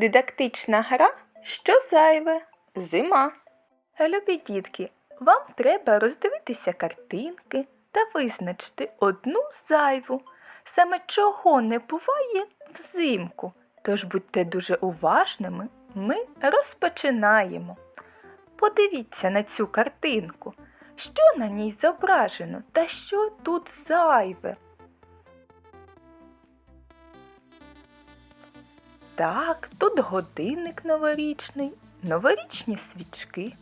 Дидактична гра Що зайве? Зима. Любі дітки, вам треба роздивитися картинки та визначити одну зайву, саме чого не буває взимку. Тож будьте дуже уважними, ми розпочинаємо. Подивіться на цю картинку, що на ній зображено та що тут зайве. Так, тут годинник новорічний, новорічні свічки,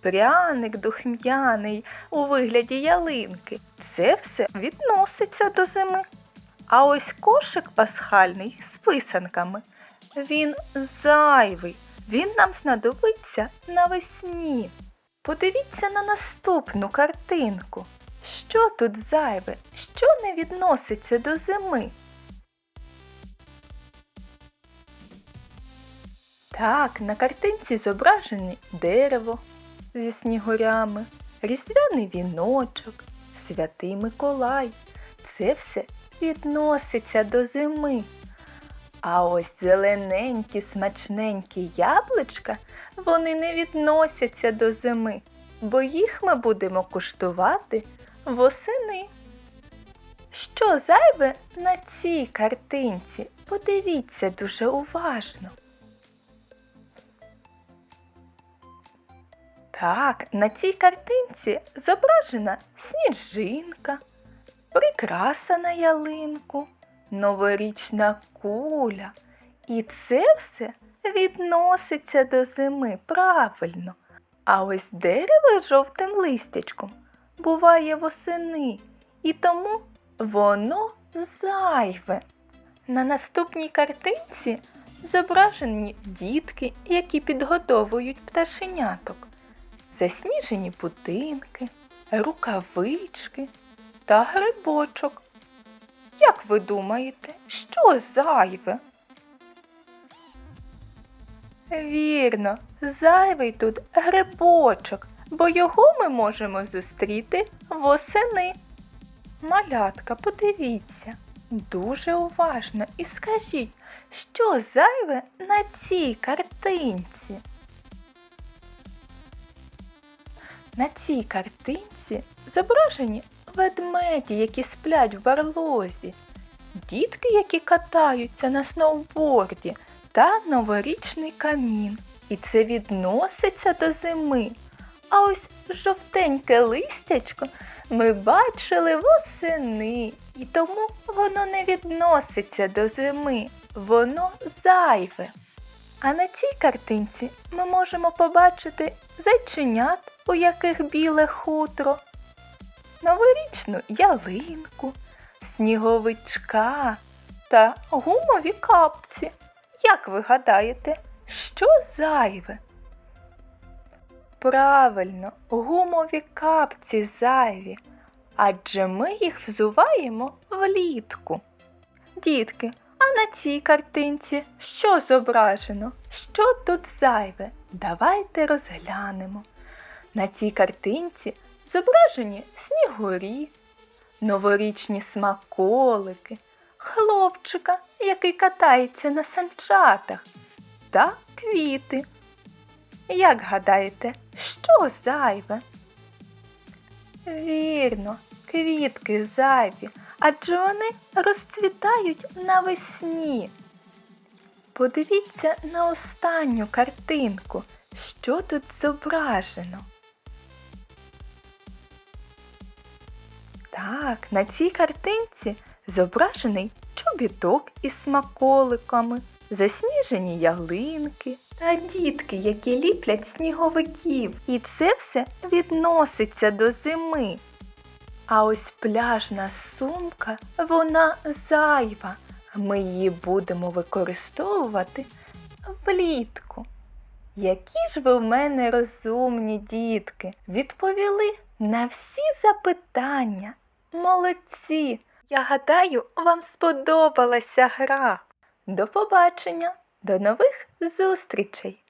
пряник духм'яний у вигляді ялинки. Це все відноситься до зими. А ось кошик пасхальний з писанками. Він зайвий, він нам знадобиться навесні. Подивіться на наступну картинку. Що тут зайве, що не відноситься до зими? Так, на картинці зображені дерево зі снігурями, різдвяний віночок, святий Миколай. Це все відноситься до зими. А ось зелененькі, смачненькі яблучка, вони не відносяться до зими, бо їх ми будемо куштувати восени. Що зайве на цій картинці? Подивіться дуже уважно. Так, на цій картинці зображена сніжинка, прикраса на ялинку, новорічна куля. І це все відноситься до зими правильно. А ось дерево з жовтим листячком буває восени, і тому воно зайве. На наступній картинці зображені дітки, які підгодовують пташеняток засніжені будинки, рукавички та грибочок. Як ви думаєте, що зайве? Вірно, зайвий тут грибочок, бо його ми можемо зустріти восени. Малятка, подивіться, дуже уважно і скажіть, що зайве на цій картинці. На цій картинці зображені ведмеді, які сплять в барлозі, дітки, які катаються на сноуборді, та новорічний камін. І це відноситься до зими. А ось жовтеньке листячко ми бачили восени, і тому воно не відноситься до зими, воно зайве. А на цій картинці ми можемо побачити зайченят, у яких біле хутро, новорічну ялинку, сніговичка та гумові капці. Як ви гадаєте, що зайве? Правильно, гумові капці зайві, адже ми їх взуваємо влітку. Дітки, а на цій картинці що зображено? Що тут зайве? Давайте розглянемо. На цій картинці зображені снігурі, новорічні смаколики, хлопчика, який катається на санчатах, та квіти. Як гадаєте, що зайве? Вірно, квітки зайві, адже вони розцвітають навесні. Подивіться на останню картинку, що тут зображено. Так, на цій картинці зображений чобіток із смаколиками, засніжені ялинки та дітки, які ліплять сніговиків. І це все відноситься до зими. А ось пляжна сумка, вона зайва. Ми її будемо використовувати влітку. Які ж ви в мене розумні дітки, відповіли на всі запитання. Молодці! Я гадаю, вам сподобалася гра. До побачення, до нових зустрічей!